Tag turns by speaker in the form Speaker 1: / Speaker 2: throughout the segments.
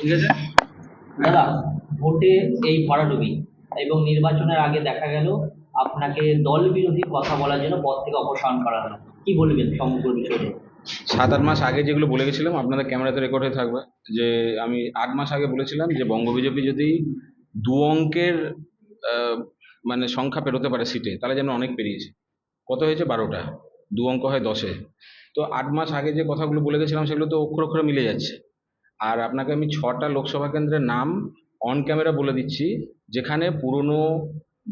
Speaker 1: ঠিক আছে?
Speaker 2: দাদা, ভোটে এই ভরাডুবি এবং নির্বাচনের আগে দেখা গেল আপনাকে দল বিরোধী কথা বলার জন্য পদ থেকে অপসারণ করা হলো। কি বলবেন সমগ্র বিষয়ে
Speaker 1: সাত আট মাস আগে যেগুলো বলে গেছিলাম, আপনাদের ক্যামেরাতে রেকর্ড হয়ে থাকবে যে আমি আট মাস আগে বলেছিলাম যে বঙ্গ বিজেপি যদি দু অঙ্কের মানে সংখ্যা পেরোতে পারে সিটে, তাহলে যেন অনেক পেরিয়েছে। কত হয়েছে? বারোটা। দু অঙ্ক হয় দশে। তো আট মাস আগে যে কথাগুলো বলে গেছিলাম, সেগুলো তো অক্ষর অক্ষরে মিলে যাচ্ছে। আর আপনাকে আমি ছটা লোকসভা কেন্দ্রের নাম অন ক্যামেরা বলে দিচ্ছি, যেখানে পুরনো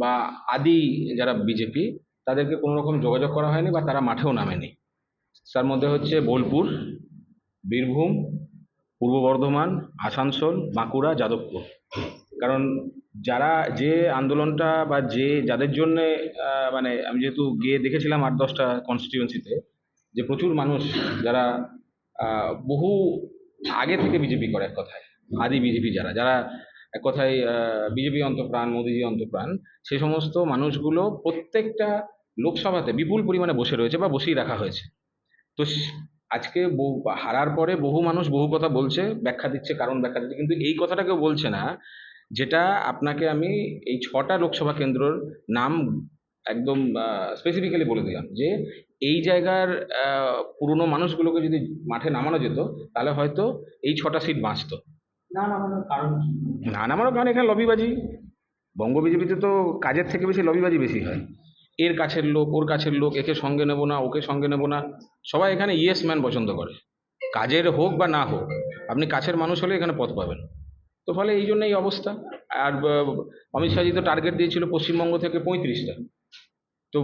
Speaker 1: বা আদি যারা বিজেপি তাদেরকে কোনো রকম যোগাযোগ করা হয়নি বা তারা মাঠেও নামেনি। তার মধ্যে হচ্ছে বোলপুর, বীরভূম, পূর্ব বর্ধমান, আসানসোল, বাঁকুড়া, যাদবপুর। কারণ যারা যে আন্দোলনটা বা যে যাদের জন্যে মানে আমি যেহেতু গিয়ে দেখেছিলাম আট দশটা কনস্টিটিউয়েন্সিতে যে প্রচুর মানুষ যারা বহু আগে থেকে বিজেপি করে এক কথায়। আদি বিজেপি যারা যারা এক কথায় বিজেপি অন্তপ্রাণ, মোদিজি অন্তপ্রাণ, সে সমস্ত মানুষগুলো প্রত্যেকটা লোকসভাতে বিপুল পরিমাণে বসে রয়েছে বা বসেই রাখা হয়েছে। তো আজকে বহু, হারার পরে বহু মানুষ বহু কথা বলছে, ব্যাখ্যা দিচ্ছে, কারণ ব্যাখ্যা দিচ্ছে, কিন্তু এই কথাটা কেউ বলছে না, যেটা আপনাকে আমি এই ছটা লোকসভা কেন্দ্রর নাম একদম স্পেসিফিক্যালি বলে দিলাম, যে এই জায়গার পুরনো মানুষগুলোকে যদি মাঠে নামানো যেত তাহলে হয়তো এই ছটা সিট বাঁচতো।
Speaker 2: না নামানোর কারণ
Speaker 1: না কারণ এখানে লবিবাজি। বঙ্গ বিজেপিতে তো কাজের থেকে বেশি লবিবাজি বেশি হয়। এর কাছের লোক ওর কাছের লোক একে সঙ্গে নেব না ওকে সঙ্গে নেব না। সবাই এখানে ইয়েস ম্যান পছন্দ করে। কাজের হোক বা না হোক আপনি কাছের মানুষ হলে এখানে পথ পাবেন। তো ফলে এই জন্য এই অবস্থা। আর অমিত শাহজি তো টার্গেট দিয়েছিল পশ্চিমবঙ্গ থেকে পঁয়ত্রিশটা। তো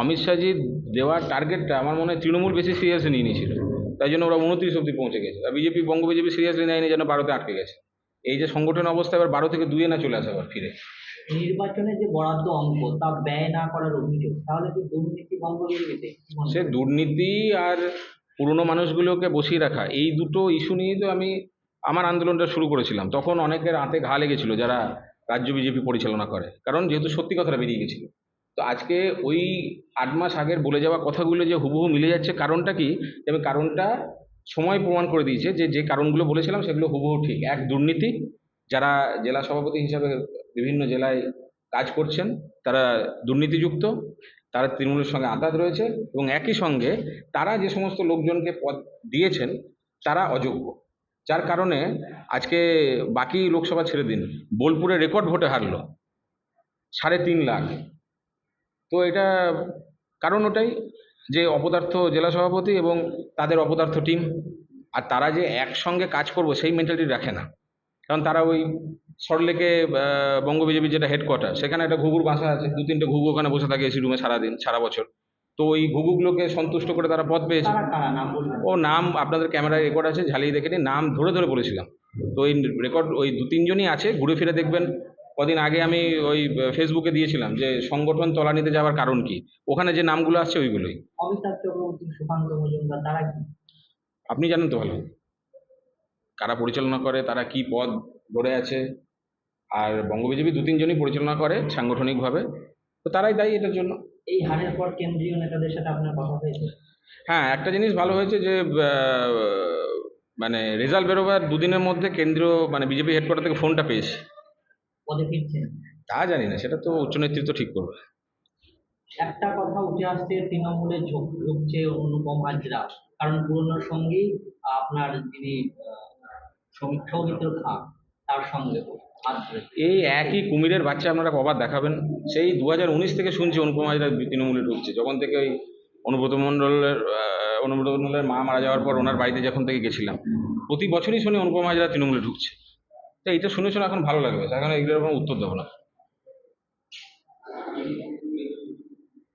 Speaker 1: অমিত শাহজি দেওয়ার টার্গেটটা আমার মনে হয় তৃণমূল বেশি সিরিয়াসলি নিয়ে নিয়েছিল। তাই জন্য ওরা উনত্রিশ অব্দি পৌঁছে গেছে। আর বিজেপি বঙ্গ বিজেপি সিরিয়াসলি নেয়নি যেন বারোতে আটকে গেছে। এই যে সংগঠন অবস্থা এবার বারো থেকে দুয়ে না চলে আসে আবার ফিরে।
Speaker 2: নির্বাচনে যে বরাদ্দ অঙ্ক তা ব্যয় না করার অভিযোগ তাহলে কি দুর্নীতি বঙ্গ বিজেপিতে
Speaker 1: সে দুর্নীতি আর পুরনো মানুষগুলোকে বসিয়ে রাখা এই দুটো ইস্যু নিয়েই তো আমি আমার আন্দোলনটা শুরু করেছিলাম। তখন অনেকের হাতে ঘা লেগেছিল যারা রাজ্য বিজেপি পরিচালনা করে। কারণ যেহেতু সত্যি কথাটা বেরিয়ে গেছিল। তো আজকে ওই আট মাস আগের বলে যাওয়া কথাগুলো যে হুবহু মিলে যাচ্ছে কারণটা কি? তবে কারণটা সময় প্রমাণ করে দিয়েছে যে যে কারণগুলো বলেছিলাম সেগুলো হুবহু ঠিক। এক দুর্নীতি, যারা জেলা সভাপতি হিসাবে বিভিন্ন জেলায় কাজ করছেন, তারা দুর্নীতিযুক্ত, তারা তৃণমূলের সঙ্গে আঘাত রয়েছে এবং একই সঙ্গে তারা যে সমস্ত লোকজনকে পদ দিয়েছেন, তারা অযোগ্য। যার কারণে আজকে বাকি লোকসভা ছেড়ে দিন। বোলপুরে রেকর্ড ভোটে হারলো সাড়ে তিন লাখ। তো এটা কারণ ওটাই যে অপদার্থ জেলা সভাপতি এবং তাদের অপদার্থ টিম আর তারা যে একসঙ্গে কাজ করব সেই মেন্টালিটি রাখে না। কারণ তারা ওই সরলেকে বঙ্গ বিজেপির যেটা হেডকোয়ার্টার সেখানে একটা ঘুঘুর বাসা আছে দু তিনটে ঘুঘু ওখানে বসে থাকে এসি রুমে সারাদিন সারা বছর। তো ওই ঘুঘুগুলোকে সন্তুষ্ট করে তারা পদ পেয়েছে। ও নাম আপনাদের ক্যামেরায় রেকর্ড আছে ঝালিয়ে দেখে নাম ধরে ধরে বলেছিলাম। তো ওই রেকর্ড ওই দু তিনজনই আছে ঘুরে ফিরে দেখবেন। কদিন আগে আমি ওই ফেসবুকে দিয়েছিলাম যে সংগঠন তলানিতে যাওয়ার কারণ কি? ওখানে যে নামগুলো আসছে ওইগুলোই।
Speaker 2: অমিতাভ চক্রবর্তী সুকান্ত মজুমদার তারা কি?
Speaker 1: আপনি জানেন তো ভালো। কারা পরিচালনা করে তারা কি পদ ধরে আছে? আর বঙ্গ বিজেপি দু তিনজনই পরিচালনা করে সাংগঠনিকভাবে। তো তারাই দায়ী এটার জন্য।
Speaker 2: এই হারের পর কেন্দ্রীয় নেতাদের সাথে আপনার কথা হয়েছে?
Speaker 1: হ্যাঁ একটা জিনিস ভালো হয়েছে যে মানে রেজাল্ট বেরোবার দুদিনের মধ্যে কেন্দ্রীয় মানে বিজেপি হেডকোয়ার্টার থেকে ফোনটা পেয়েছে।
Speaker 2: পদে ফিরছেন?
Speaker 1: তা জানি না সেটা তো উচ্চ নেতৃত্ব ঠিক করবে।
Speaker 2: একটা কথা উঠে আসছে তৃণমূলে ঝোঁক ঝুঁকছে অনুপম হাজরা। কারণ পুরনোর সঙ্গেই আপনার যিনি আহ, সৌমি- সৌমিত্র খা তার সঙ্গে
Speaker 1: এই একই কুমিরের বাচ্চা আপনারা কবার দেখাবেন? সেই দু হাজার উনিশ থেকে শুনছি অনুপম হাজরা তৃণমূলে ঢুকছে। যখন থেকে ওই অনুব্রত মণ্ডলের অনুব্রত মণ্ডলের মা মারা যাওয়ার পর ওনার বাড়িতে যখন থেকে গেছিলাম প্রতি বছরই শুনি অনুপম হাজরা তৃণমূলে ঢুকছে। তো এইটা শুনে শুনে এখন ভালো লাগবে। এখন এগুলোর কোনো উত্তর দেবো না।